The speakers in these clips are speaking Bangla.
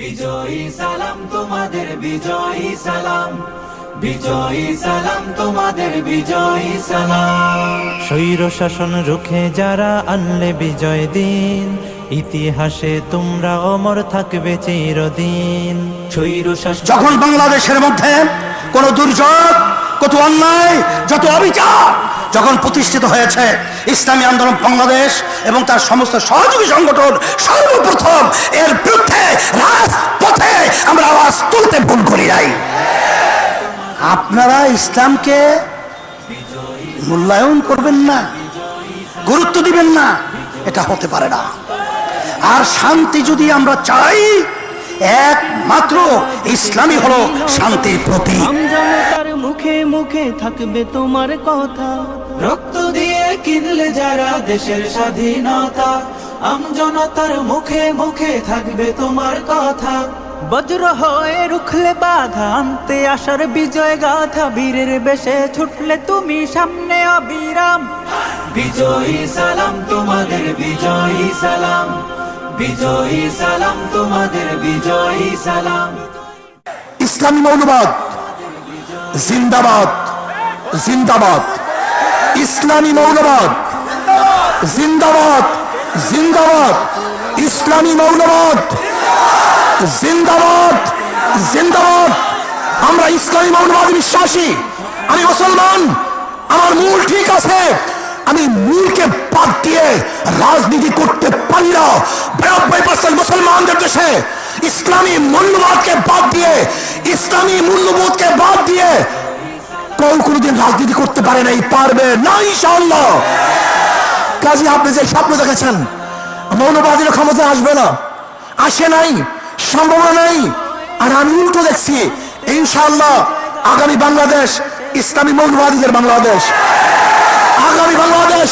বিজয়ী সালাম তোমাদের বিজয়ী সালাম। বিজয়ী সালাম তোমাদের বিজয়ী সালাম। স্বৈর শাসন রুখে যারা আনলে বিজয় দিন ইতিহাসে তোমরা অমর থাকবে চিরদিন। স্বৈর শাসন যখন বাংলাদেশের মধ্যে কোন দুর্যোগ কত অন্যায় যত অবিচার যখন প্রতিষ্ঠিত হয়েছে ইসলামী আন্দোলন বাংলাদেশ এবং তার সমস্ত সহযোগী সংগঠন সর্বপ্রথম এর বিরুদ্ধে ভুল করি নাই। আপনারা ইসলামকে মূল্যায়ন করবেন না গুরুত্ব দিবেন না এটা হতে পারে না। আর শান্তি যদি আমরা চাই একমাত্র ইসলামই হলো শান্তির প্রতীক। মুখে মুখে থাকবে তোমার কথা। রক্ত দিয়ে কিনলে যারা দেশের স্বাধীনতা আমজনতার মুখে মুখে থাকবে তোমার কথা। বজ্র হয়ে রুখলে বাধা আনতে আসার বিজয় গাথা বীরের বেশে ছুটলে তুমি সামনে অবিরাম। বিজয়ী সালাম তোমাদের বিজয়ী সালাম। বিজয়ী সালাম তোমাদের বিজয়ী সালাম। ইসলামী মৌলবাদ জিন্দাবাদ জিন্দাবাদ। ইসলামী মৌলবাদ জিন্দাবাদ জিন্দাবাদ। ইসলামী মৌলবাদ। জিন্দাবাদ জিন্দাবাদ। আমরা ইসলামী মৌলবাদ বিশ্বাসী, আমি মুসলমান, আমার মূল ঠিক আছে। আমি মূলকে বাদ দিয়ে রাজনীতি করতে পারি না। বিরানব্বই পার্সেন্ট মুসলমানদের দেশে ইসলামী মূল্যবোধকে বাদ দিয়ে, ইসলামী মূল্যবোধকে বাদ দিয়ে কেউ কোনোদিন রাজনীতি করতে পারে নাই, পারবে না, ইনশাআল্লাহ। কাজে আপনি যে স্বপ্ন দেখেছেন, মৌলবাদীর ক্ষমতা আসবে না, আসে নাই। সম্ভাবনা নাই। আর আমি উল্টো দেখছি, ইনশাআল্লাহ আগামী বাংলাদেশ, ইসলামী মৌলবাদীদের বাংলাদেশ, আগামী বাংলাদেশ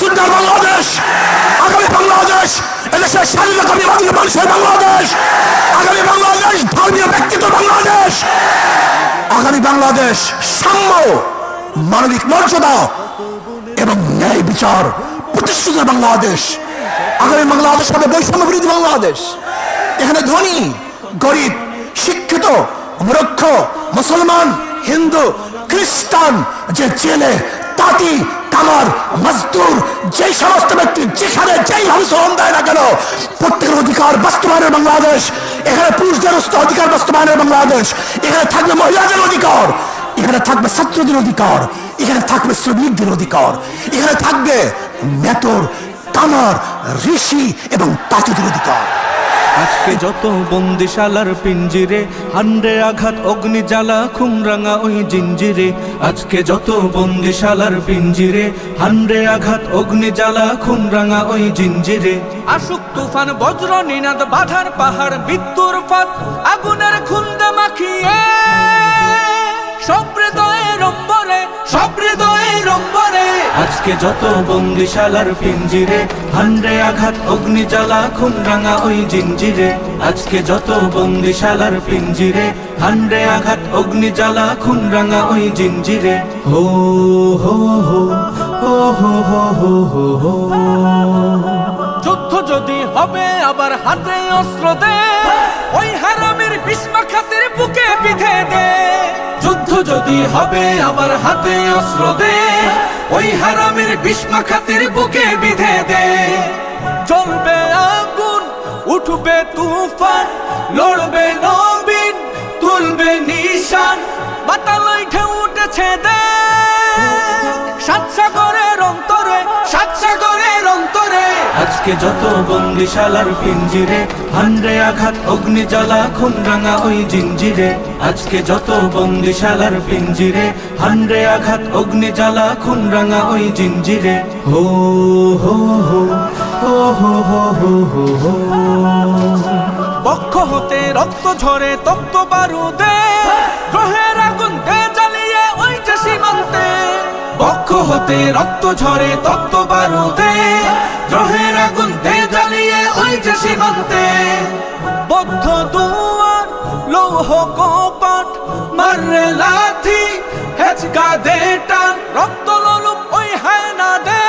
সুন্দর বাংলাদেশ, আগামী বাংলাদেশ মানুষের বাংলাদেশ, আগামী বাংলাদেশ, ধর্মীয় বাংলাদেশ, আগামী বাংলাদেশ, সাম্য, মানবিক মর্যাদা এবং ন্যায় বিচার বাংলাদেশ, আগামী বাংলাদেশ হবে বৈষম্য বিরোধী বাংলাদেশ। এখানে ধনী, গরিব, শিক্ষিত, মূর্খ, মুসলমান, হিন্দু, খ্রিস্টান, যে জেলে, তাঁতি, কামার, মজদুর যে সমস্ত ব্যক্তি যেখানে যেই শ্রম দেয় না কেন, প্রত্যেকের অধিকার বাস্তবায়নের বাংলাদেশ। এখানে পুরুষদের অধিকার বাস্তবায়নের বাংলাদেশ। এখানে থাকবে মহিলাদের অধিকার। এখানে থাকবে ছাত্রদের অধিকার। এখানে থাকবে শ্রমিকদের অধিকার। এখানে থাকবে মেতর, কামার, ঋষি এবং তাঁতিদের অধিকার। আজকে যত বন্দিশালার পিঞ্জিরে হান্ডে আঘাত অগ্নি জ্বালা খুমরাঙা ওই জিঞ্জিরে। আজকে যত বন্দিশালার পিঞ্জিরে হান্ডে আঘাত অগ্নি জ্বালা খুমরাঙা ওই জিঞ্জিরে। আশুক তুফান, বজ্র, নিনাদ, বাধার পাহাড় বিদ্যুর ফাঁদ আজকে যত বন্দিশালার পিঞ্জিরে। হান্ডে আঘাত অগ্নি জ্বালা খুন রাঙা ওই জিঞ্জিরে। আজকে যত বন্দিশালার পিঞ্জিরে। হান্ডে আঘাত অগ্নি জ্বালা খুন রাঙা ওই জিঞ্জিরে। হো হো হো হো হো হো হো হো হো। যুদ্ধ যদি হবে, আবার হাতে অস্ত্র দে। যদি হবে আবার হাতে অস্ত্র দে। ওই হারামের বিস্মা খাতের বুকে বিধে দে। চলবে আগুন, উঠবে তুফান, লড়বে নবীন আজকে যত বন্দিশালার পিঞ্জিরে। হান্ডে আঘাত অগ্নি জ্বালা খুন রাঙা ওই জিঞ্জিরে। আজকে যত বন্দিশালার পিঞ্জিরে। হান্ডে আঘাত অগ্নি জ্বালা খুন রাঙা ওই জিঞ্জিরে। হো হো হো হো হো হো হো হো হো। বক্ষ হতে রক্ত ঝরে তপ্ত বারুদে। গ্রহের আগুন দে জ্বালিয়ে ওই যে সীমান্তে। বক্ষ হতে রক্ত ঝরে তপ্ত বারুদে। গ্রহের সীমান্তে বদ্ধ দুয়ার, লৌহ কপাট মাররে লাথি, হেচকা দে টান, রক্ত ললুপ, ওই হায় না দে।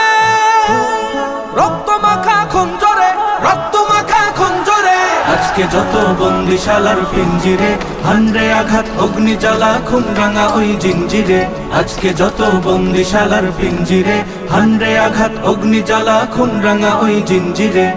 রক্ত মাখা খঞ্জরে রক্ত মাখা খঞ্জরে আজকে যত বন্দিশালার পিঞ্জিরে হান্ডে আঘাত অগ্নি জ্বালা খুন রাঙা ওই জিঞ্জিরে। আজকে যত বন্দিশালার পিঞ্জিরে হান্ডে আঘাত অগ্নি জ্বালা খুন রাঙা ওই জিঞ্জিরে।